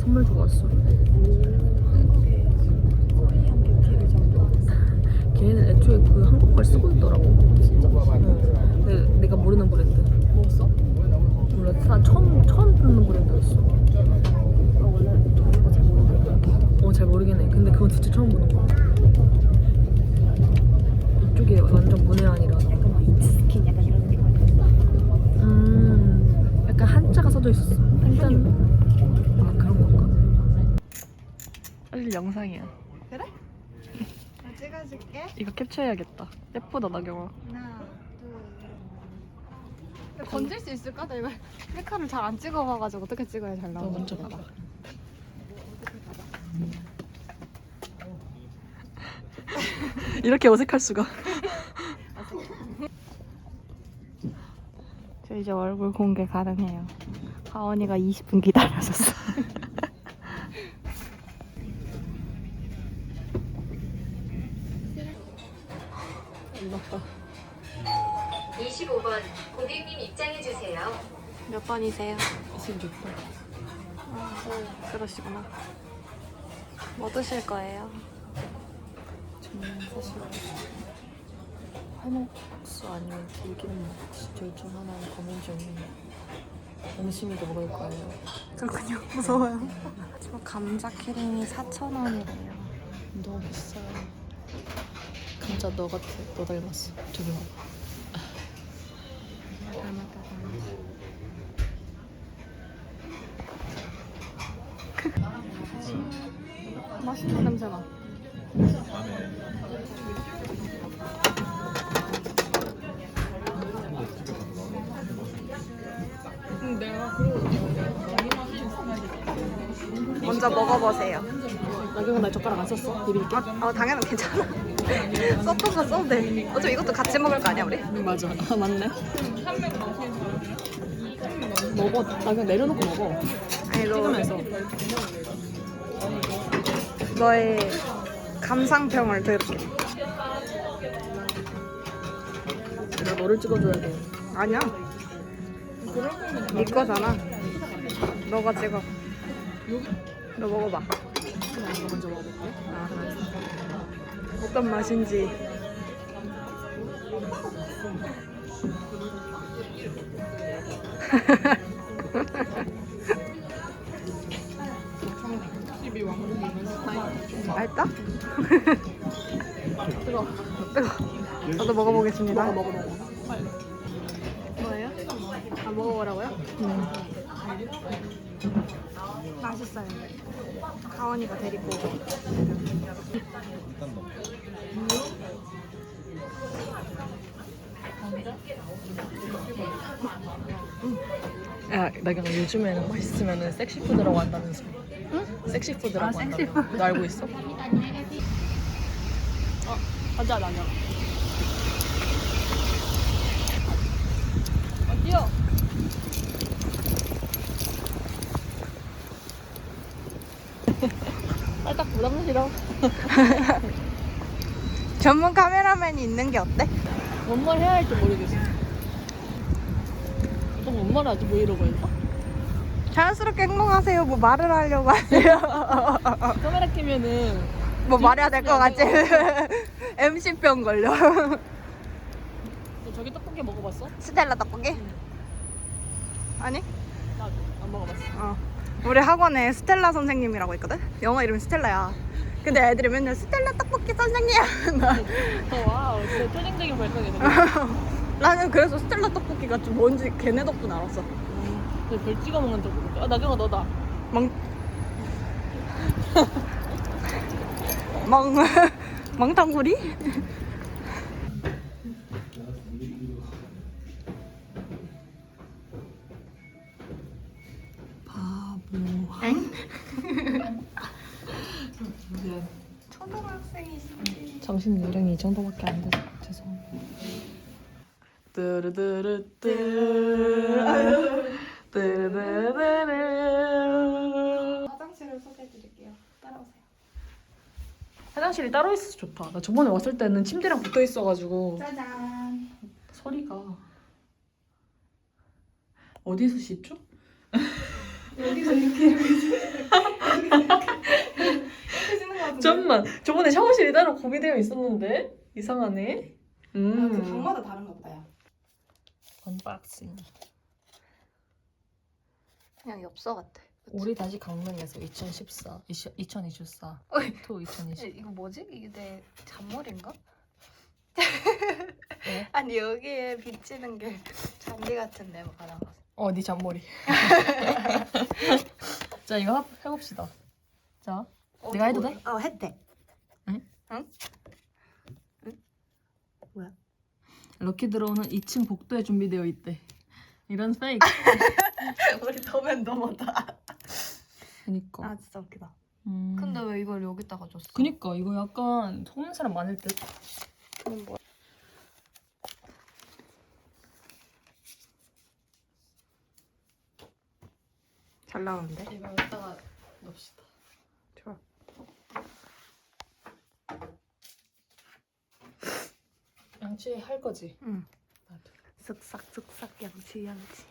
선물 주고 왔어. 걔네는 애초에 그 한국 걸 쓰고 있더라고? 응 근데 내가 모르는 브랜드 뭐 써? 몰라 난 처음 처음 듣는 브랜드였어 나. 어잘 모르긴 해 근데 그건 진짜 처음 보는 거야 이쪽이 완전 문외한이라 약간 막 이츠스킨 약간 이런 느낌 아니야? 음 약간 한자가 써져 있었어 한자 아 그런 건가? 사실 영상이야 그래? 나 찍어줄게. 이거 캡처해야겠다 예쁘다 나경아 하나, 둘. 건질 수 있을까? 나 이거 셀카를 잘 안 찍어봐가지고 어떻게 찍어야 잘 나와? 너 먼저 봐봐 이렇게 어색할 수가 저 이제 얼굴 공개 가능해요. 가원이가 20분 기다려줬어. 번이세요? 26분 아, 네, 그러시구나. 뭐 드실 거예요? 저는 사실 화목수 아니면 들기름 둘중 하나는 고민 중인데 음식도 먹을 거예요 그렇군요. 무서워요. 저 감자 키링이 4,000원이래요. 너무 비싸요 감자 너 같아 너 닮았어 저기 봐 썼어? 비빌게 어, 당연히 괜찮아. 썼던 거 써도 돼. 어차피 이것도 같이 먹을 거 아니야, 우리? 맞아 아 맞네 먹어 나경아 내려놓고 먹어 아니, 너, 찍으면서 너의 감상평을 들을게. 나 너를 찍어줘야 돼 아니야. 네 거잖아. 너가 찍어. 너 먹어봐. 그럼 이거 먼저 먹어볼게 아, 알았어. 어떤 맛인지. 맛있다? 뜨거 뜨거. 저도 먹어보겠습니다. 먹어 먹어 먹어 뭐예요? 아 먹어보라고요? 응. 맛있어요. 가원이가 데리고. 야 나경아 요즘에는 맛있으면 섹시푸드라고 한다면서 응? 섹시푸드라고 아, 섹시푸드. 너 알고 있어? 어 가자 나경 어디요? 살짝 부담스러워 전문 카메라맨이 있는 게 어때? 뭔 말 해야 할지 모르겠어 너뭔 말하지 뭐 이러고 있어? 자연스럽게 행동하세요. 뭐 말을 하려고 하세요. 카메라 켜면은 뭐 말해야 될 것 같지? MC병 걸려. 너 저기 떡볶이 먹어봤어? 스텔라 떡볶이? 아니? 나도 안 먹어봤어 어. 우리 학원에 스텔라 선생님이라고 있거든? 영어 이름이 스텔라야. 근데 애들이 맨날 스텔라 떡볶이 선생님! 나- 어, 와우 진짜 초딩적인 발성이네 나는 그래서 스텔라 떡볶이가 좀 뭔지 걔네 덕분에 알았어. 근데 별 찍어 먹는 적 없어 아 나경아 너다 멍. 멍. 멍탕구리? 바보 엥? 미안 초등학생이시지. 정도밖에 안 돼서 죄송합니다. 뚜르르르뚜 뚜르르르르 화장실을 소개해드릴게요. 따라오세요. 화장실이 따로 있어서 좋다. 나 저번에 왔을 때는 침대랑 붙어 있어가지고 짜잔. 소리가 어디에서 씻죠? 여기서 이렇게 이렇게 같은데. 잠깐만 저번에 샤워실이 따로 구비되어 있었는데 이상하네. 아, 음. 그 방마다 다른가 보다요. 언박싱. 그냥 엽서 같아. 우리 다시 강릉에서 2014, 2024, 투 2020. 이거 뭐지? 이게 내 잔머리인가? 왜? 아니 여기에 비치는 게 잔디 같은데 뭐 가나 어, 네 잔머리. 자, 이거 하- 해봅시다. 자, 내가 해도 돼? 어 했대. 럭키 들어오는 2층 복도에 준비되어 있대. 이런 페이크. 우리 더면 넘었다. 그니까. 아 진짜 웃기다. 음. 근데 왜 이걸 여기다가 줬어? 그니까 이거 약간 속는 사람 많을 듯. 그건 뭐야? 잘 나오는데? 이거 여기다가 넣읍시다. 좋아. 양치 할 거지? 응. 나도. 쓱싹 쓱싹 양치 양치.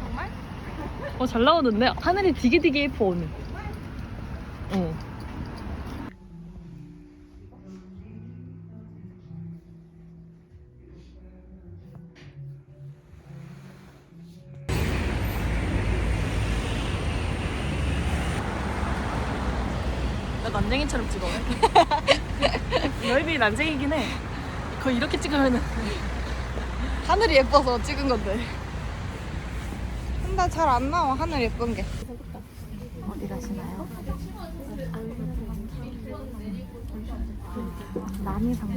정말? 어, 잘 나오는데? 하늘이 되게 되게 예뻐, 오늘. 어. 난쟁이처럼 찍어요. 넓이 난쟁이긴 해. 거의 이렇게 찍으면은 하늘이 예뻐서 찍은 건데. 근데 잘안 나와 하늘 예쁜 게. 어디 가시나요? 남이 상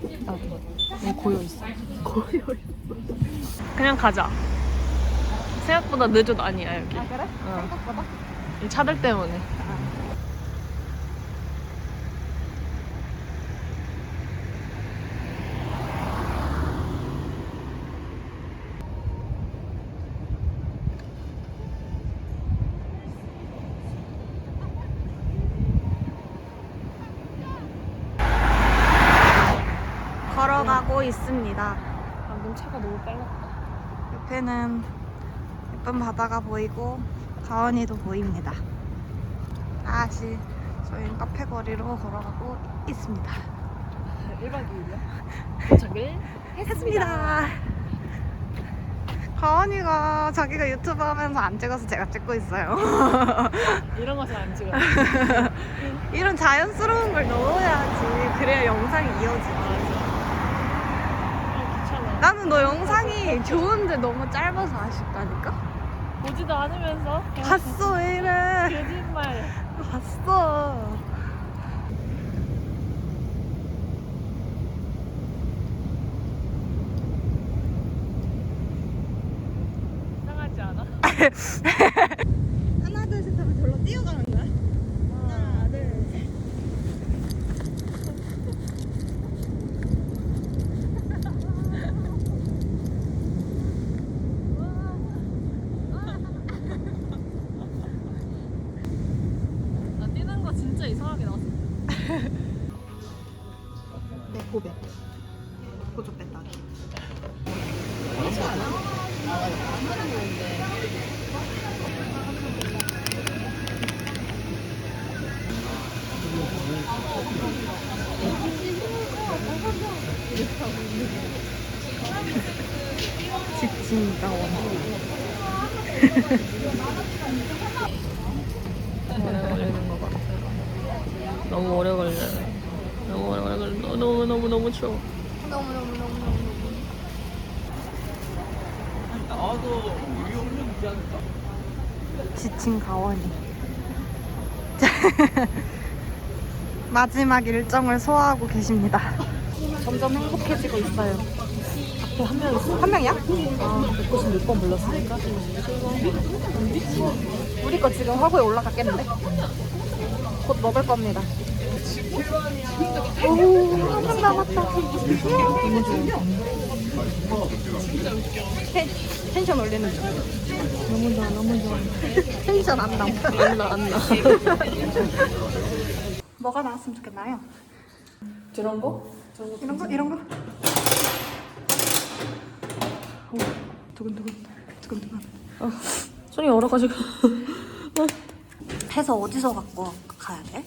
품왜 고여 있어? 고여 있어. 그냥 가자. 생각보다 늦어도 아니야 여기. 아 그래? 어. 생각보다? 이 차들 때문에. 걸어가고 있습니다. 방금 차가 너무 빨랐다. 옆에는 예쁜 바다가 보이고 가원이도 보입니다. 다시 저희는 카페 거리로 걸어가고 있습니다. 1박 2일이야? 도착을 했습니다. 가원이가 자기가 유튜브 하면서 안 찍어서 제가 찍고 있어요. 이런 거잘안 찍어. 이런 자연스러운 걸 넣어야지. 그래야 영상이 이어지지. 나는 너 영상이 좋은데 너무 짧아서 아쉽다니까? 보지도 않으면서 봤어, 왜 이래. 거짓말. 봤어. 이상하지 않아? 하나, 둘, 셋 하면 절로 뛰어가는 원. 오래 걸리는 것 같아. 너무 오래 걸려. 너무 오래 걸려. 너무 너무 너무 추워. 지친 가원이. 마지막 일정을 소화하고 계십니다. 점점 행복해지고 있어요. 한 명 있어? 한 명이야? 아, 196번 불렀으니까. 우리 거 지금 화구에 올라갔겠는데? 곧 먹을 겁니다. 오, 한명 남았다. 텐, 텐션 올리는 중. 너무 좋아, 너무 좋아. 텐션 안 나와. 안 나, 안 나. 뭐가 나왔으면 좋겠나요? 저런 거? 이런 거? 이런 거? 오, 두근두근, 두근두근. 손이 얼어가지고. 해서 어디서 갖고 가야 돼?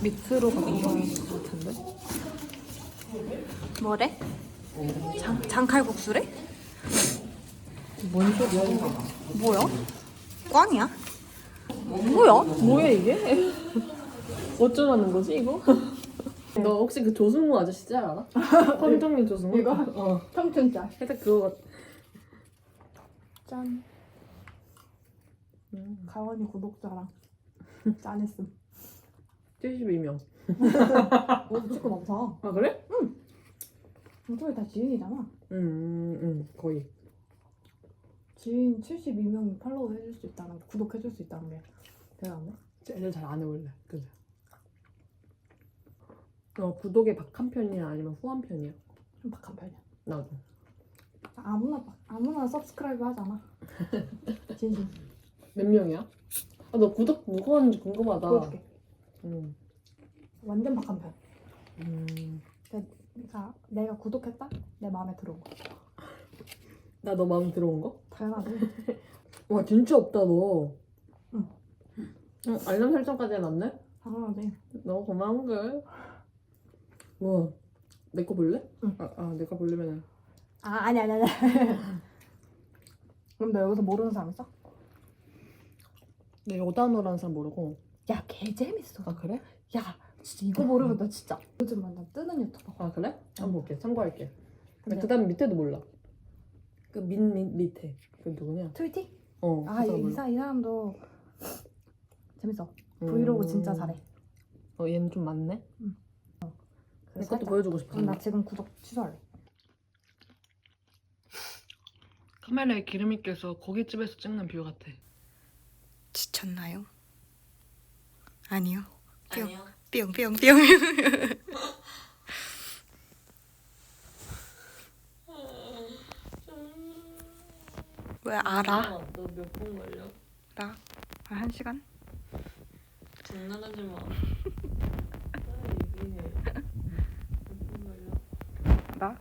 밑으로 가는 거 같은데? 뭐래? 장, 장칼국수래? 뭔 소리야? 뭐야? 꽝이야? 뭐야? 뭐야 이게? 어쩌라는 거지 이거? 너 혹시 그 조승우 아저씨 잘 알아? 황정민 조승우? 이거? 어. 평춘짤. 살짝 그거 같아. 짠. 가원이 구독자랑 짠했음. 72명. 어디 찍고 많다. 아 그래? 저희 다 지인이잖아. 응, 응, 응, 거의. 지인 72명이 팔로우 해줄 수 있다는 게, 구독해줄 수 있다는 게 대단한데? 애들 잘안 해 원래. 그죠? 어 구독의 박한 편이야 아니면 후한 편이야? 좀 박한 편이야. 나도. 아무나 박- 아무나 서브스크라이브 하잖아. 진심. 몇 명이야? 아 너 구독 누구 하는지 궁금하다. 보여줄게. 응. 완전 박한 편. 음. 그러니까 내가 구독했다? 내 마음에 들어온 거. 나 너 마음 들어온 거? 당연하지. 와 진짜 없다 너. 응. 응 알람 설정까지 해놨네? 당연하지. 너무 고마운 걸. 우와. 내 거 볼래? 응. 아, 아 내가 보려면은. 아 아니 아니 아니. 그럼 너 여기서 모르는 사람 있어? 내 여단어라는 사람 모르고. 야 개 재밌어. 아 그래? 야 진짜 이거 모르면 나 진짜 요즘 완전 뜨는 유튜버. 아 그래? 한번 볼게. 참고할게. 근데- 그 다음 밑에도 몰라. 그 밑 밑 밑에. 그 누구냐? 트위티? 어. 그 아 사람 이, 몰라. 사, 이 사람도 재밌어. 음. 브이로그 진짜 잘해. 어 얘는 좀 많네. 내 것도 살짝- 보여주고 싶어. 그럼 나 지금 구독 취소할래. 카메라에 기름이 껴서 고깃집에서 찍는 뷰 같아. 지쳤나요? 아니요. 아니요. 뿅뿅뿅. 왜 알아? 너몇 분 걸려? 나? 아, 한 시간? 장난하지 마. 빨리 얘기해. 몇분 걸려? 나?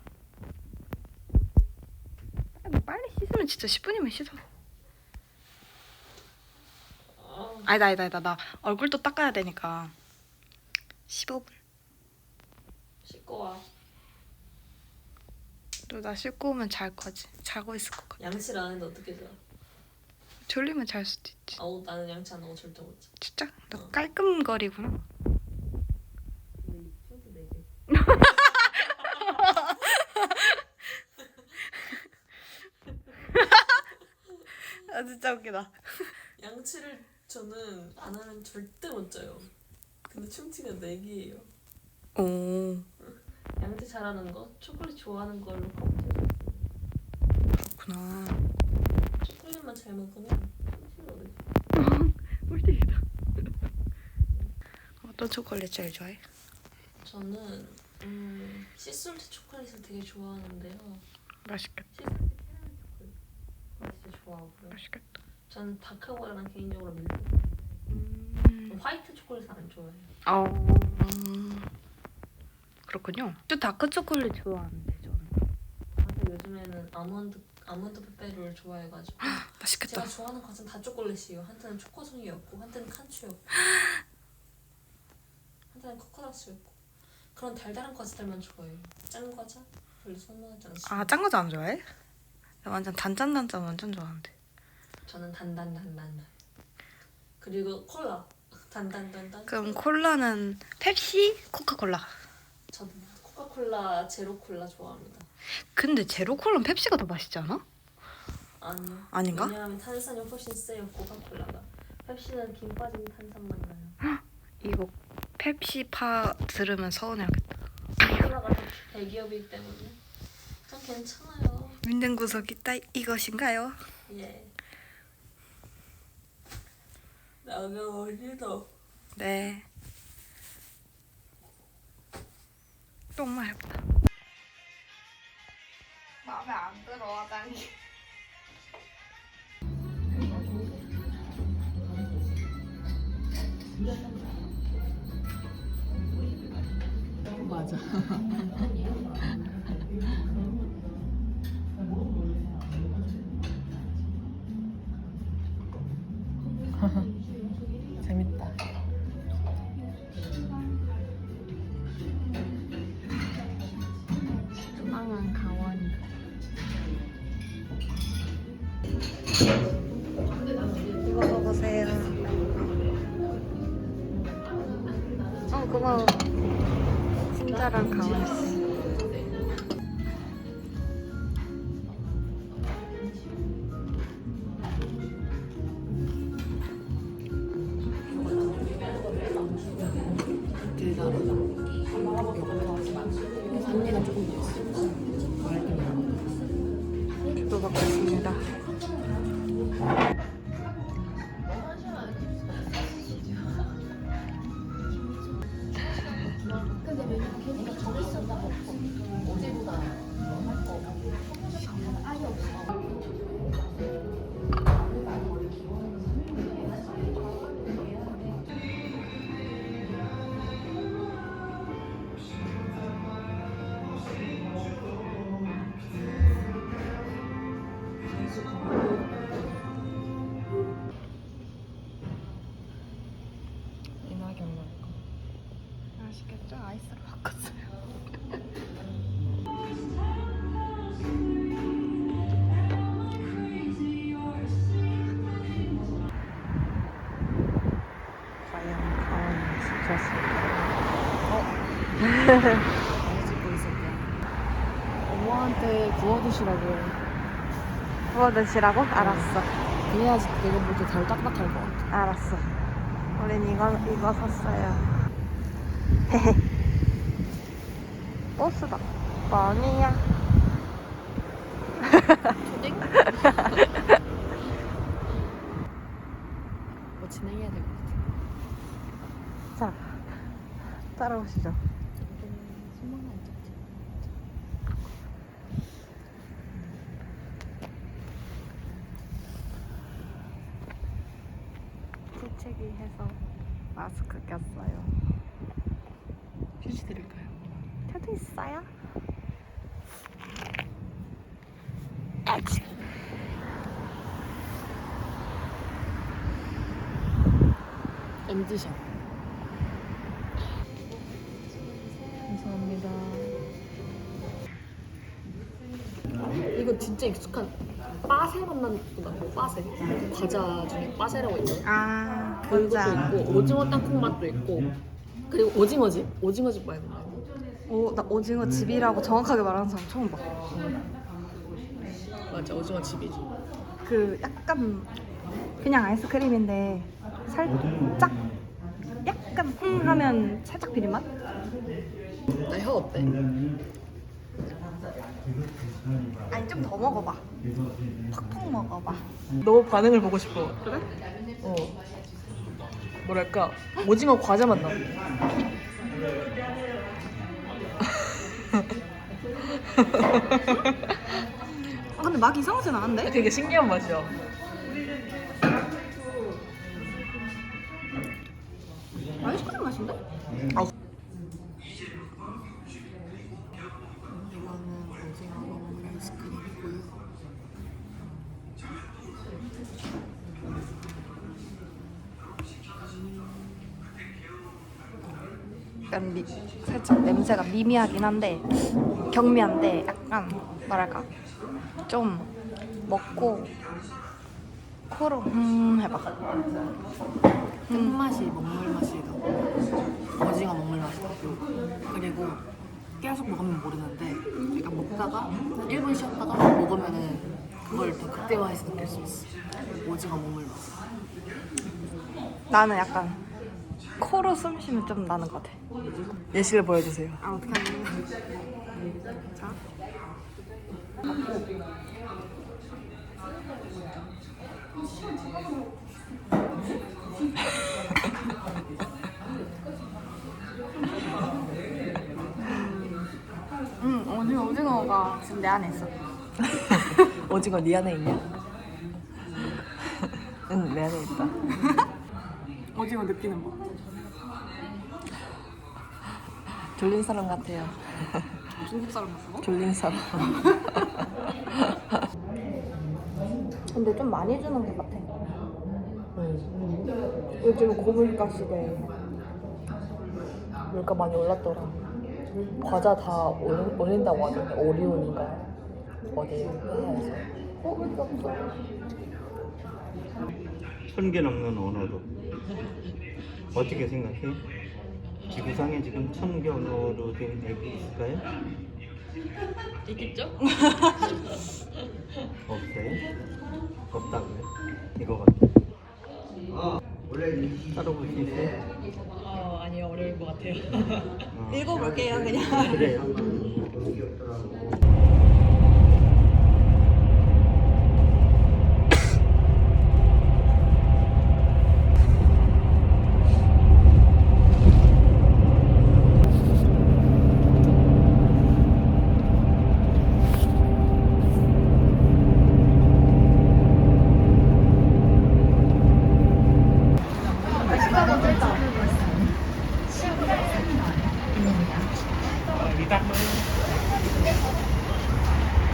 아, 너 빨리 씻으면 진짜 10분이면 씻어. 아니다, 아니다, 아니다. 나 얼굴도 닦아야 되니까. 15분. 씻고 와. 또 나 씻고 오면 잘 거지. 자고 있을 것 같아. 양치를 안 했는데 어떻게 자? 졸리면 잘 수도 있지. 아우 나는 양치 안 하고 절대 못 자. 진짜? 너 깔끔거리구나. 근데 이 핑크 네 개. 아, 진짜 웃기다. 양치를 저는 안 하면 절대 못 자요. 근데 네 개예요. 오, 양치 잘하는 거, 초콜릿 좋아하는 걸로 그렇구나. 초콜릿만 잘 먹으면 춤티거든. 꿀팁이다. 어떤 초콜릿 제일 좋아해? 저는 음, 시솔트 초콜릿을 되게 좋아하는데요. 맛있겠다. 시솔트 캐러멜 초콜릿 그거 진짜 좋아하고요. 맛있겠다. 저는 다크보다는 개인적으로 밀크. 음. 화이트 초콜릿 안 좋아해요. 어. 그렇군요. 또 다크 초콜릿 좋아하는데 저는. 근데 요즘에는 아몬드 아몬드 페페로를 좋아해가지고 맛있겠다. 제가 좋아하는 과자는 다 초콜릿이에요. 한때는 초코송이였고, 한때는 칸츄였고, 한때는 코코넛이었고 그런 달달한 과자들만 좋아해요. 짠 과자 별로 선호하지 않습니다. 아, 짠 과자 안 좋아해? 나 완전 단짠단짠 완전 좋아하는데. 저는 단단단단. 그리고 콜라 단단단단. 그럼 콜라는 펩시, 코카콜라. 저도 코카콜라 제로 콜라 좋아합니다. 근데 제로 콜라는 펩시가 더 맛있지 않아? 아니요. 아닌가? 왜냐하면 탄산이 훨씬 세요 코카콜라가. 펩시는 김 빠진 탄산만 나요. 이거 펩시파 들으면 서운해하겠다. 대기업이기 때문에 전 괜찮아요. Minden 구석이 딱 이것인가요? 예. 나가 어디서? 네. 너무 예쁘다. 마음에 안 들어, 화장이. 맞아. 呵 呵 먹겠습니다. 아시겠죠? 아이스로 바꿨어요. 과연 가온이 지켰을까요? 찍고 있었대. 엄마한테 구워 드시라고. 구워 드시라고? 알았어. 그래야지 내가 볼때 덜 딱딱할 것 같아. 알았어. 우린 이거 이거 샀어요. 버스다. 아니야. 초딩? 뭐 진행해야 될 것 같아. 자, 따라오시죠. 소망만 찍자. 재채기 해서 마스크 꼈어요. 휴지 드릴까요? 태도 있어요? MD샷. 감사합니다. 이거 진짜 익숙한 빠세 만난 거 빠세. 과자 중에 빠세라고 있죠. 아, 그것도 진짜. 있고 오징어 땅콩 맛도 있고 그리고 오징어집 오징어집 말고 말고 오, 나 오징어 집이라고 정확하게 말하는 사람 처음 봐. 맞아 오징어 집이지 그 약간 그냥 아이스크림인데 살짝 약간 음 하면 살짝 비린 맛? 나혀 어때? 아니 좀 더 먹어봐. 팍팍 먹어봐. 너 반응을 보고 싶어 그래? 어 뭐랄까 오징어 과자 맛 나. 아 근데 막 이상하진 않은데? 되게 신기한 맛이야 아이스크림 맛인데? 아. 이거는 오징어 먹물 아이스크림이고요. 약간 미, 살짝 냄새가 미미하긴 한데 경미한데 약간 뭐랄까 좀 먹고 코로 음 해봐. 끝맛이 먹물 맛이 나. 오징어 먹물 맛이 나고 그리고 계속 먹으면 모르는데 약간 먹다가 한 1분 쉬었다가 먹으면은 그걸 더 극대화해서 느낄 수 있어 오징어 먹물 맛 나는 약간 코로 숨 쉬면 좀 나는 것 같아. 예시를 보여주세요. 아 어떻게 하냐? 자. 음, 오징어 오징어가 지금 내 안에 있어. 오징어 네 안에 있냐? 응, 내 안에 있다. 오징어 느끼는 거. 졸린 사람 같아요. 중국 사람 같고? 졸린 사람. 근데 좀 많이 주는 것 같아. 응. 요즘 고물가 시대에. 물가 많이 올랐더라. 과자 다 올린, 올린다고 하던데 오리온인가 어디 회사에서. 먹을 게 없어. 천 개 넘는 언어도 어떻게 생각해? 지구상에 지금 천 개 언어로 된 있을까요? 있겠죠? 없어요? 없다고요? 이거밖에 따로 볼수 있어요? 어, 아니요 어려울 것 같아요. 어, 읽어볼게요, 그냥. 그래요?